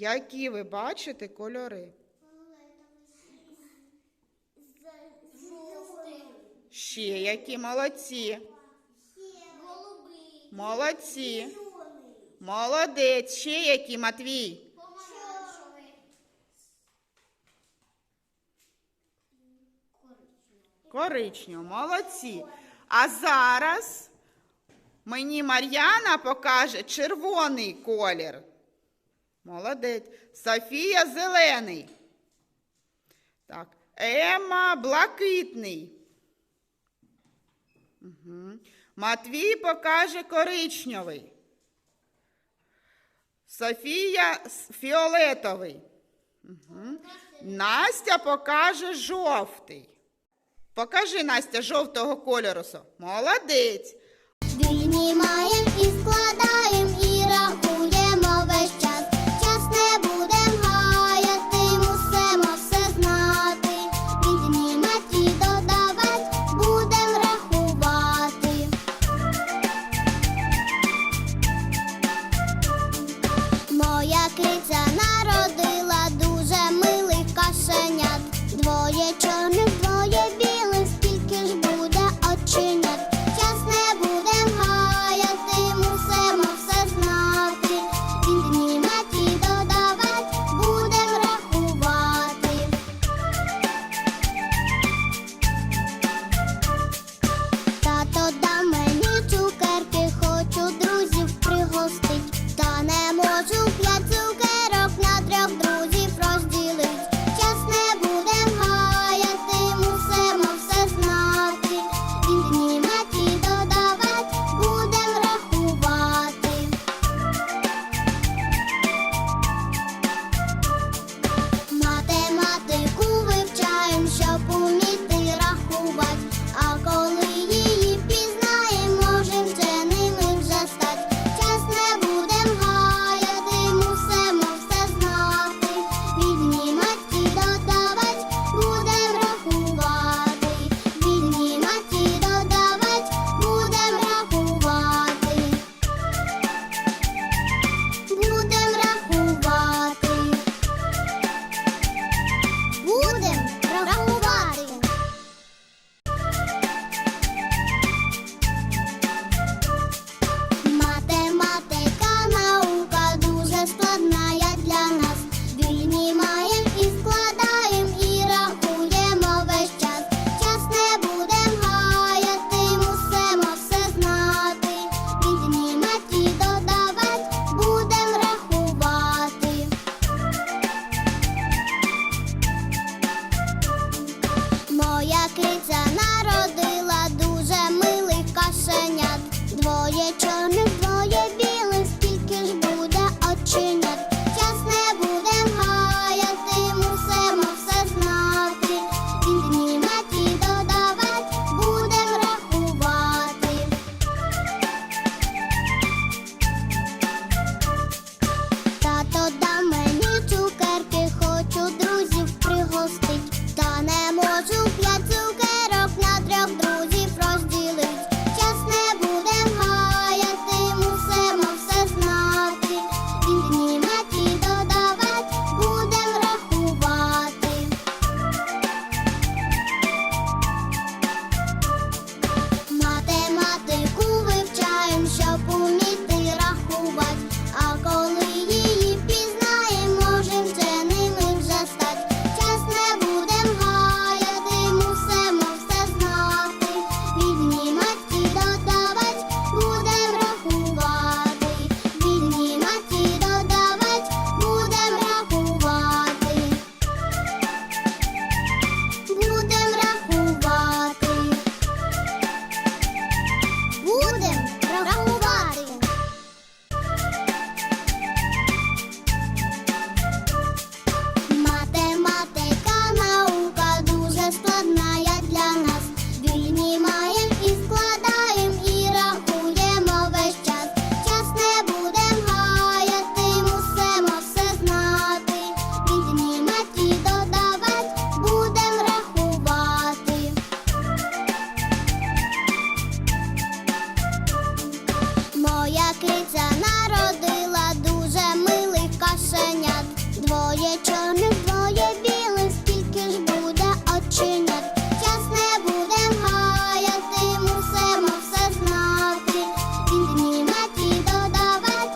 Які ви бачите кольори? Ще які молодці. Молодці. Молодець. Ще які Матвій. Коричню, молодці. А зараз мені Мар'яна покаже червоний колір. Молодець. Софія зелений. Так. Ема блакитний. Угу. Матвій покаже коричневий. Софія фіолетовий. Угу. Настя покаже жовтий. Покажи Настя жовтого кольору. Молодець. Дрімаєм із swoje czony. криця.